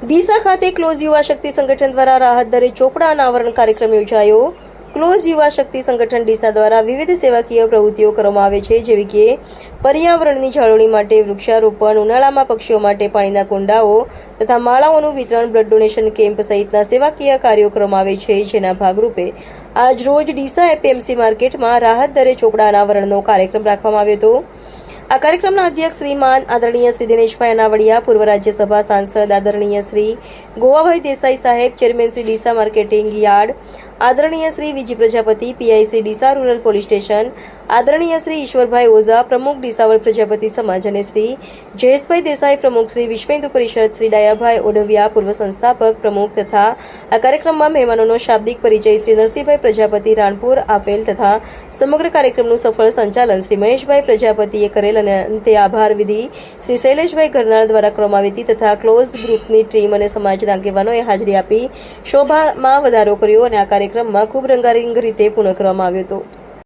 ડીસા ખાતે ક્લોઝ યુવા શક્તિ સંગઠન દ્વારા રાહત દરે ચોપડા અનાવરણ કાર્યક્રમ યોજાયો. ક્લોઝ યુવા શક્તિ સંગઠન ડીસા દ્વારા વિવિધ સેવાકીય પ્રવૃત્તિઓ કરવામાં આવે છે, જેવી કે પર્યાવરણની જાળવણી માટે વૃક્ષારોપણ, ઉનાળામાં પક્ષીઓ માટે પાણીના કુંડાઓ તથા માળાઓનું વિતરણ, બ્લડ ડોનેશન કેમ્પ સહિતના સેવાકીય કાર્યો કરવામાં આવે છે, જેના ભાગરૂપે આજ રોજ ડીસા એપીએમસી માર્કેટમાં રાહત દરે ચોપડા અનાવરણનો કાર્યક્રમ રાખવામાં આવ્યો હતો. આ કાર્યક્રમના અધ્યક્ષ શ્રીમાન આદરણીય શ્રી દિનેશભાઈ અનાવડિયા પૂર્વ રાજ્યસભા સાંસદ આદરણીય શ્રી ગોવાભાઈ દેસાઈ સાહેબ, chairman Shri Deesa marketing yard આદરણીય Shri Viji Prajapati PIC Deesa rural police station, આદરણીય શ્રી ઈશ્વરભાઈ ઓઝા, પ્રમુખ ડીસાવળ પ્રજાપતિ સમાજ અને શ્રી જયેશભાઈ દેસાઈ, પ્રમુખ શ્રી વિશ્વ હિન્દુ પરિષદ, શ્રી ડાયાભાઈ ઓડવિયા, પૂર્વ સંસ્થાપક, પ્રમુખ તથા આ કાર્યક્રમમાં મહેમાનોનો શાબ્દિક પરિચય શ્રી નરસિંહભાઈ પ્રજાપતિ રાણપુર, આપેલ તથા સમગ્ર કાર્યક્રમનું સફળ સંચાલન શ્રી મહેશભાઈ પ્રજાપતિએ કરેલ અને અંતે આભાર વિધિ શ્રી શૈલેષભાઈ ગરનાળ દ્વારા કરવામાં આવી હતી તથા ક્લોઝ ગ્રુપની ટીમ અને સમાજના આગેવાનોએ હાજરી આપી. શોભામાં વધારો કર્યો અને આ કાર્યક્રમમાં ખૂબ રંગારંગ રીતે પૂર્ણ કરવામાં આવ્યો હતો.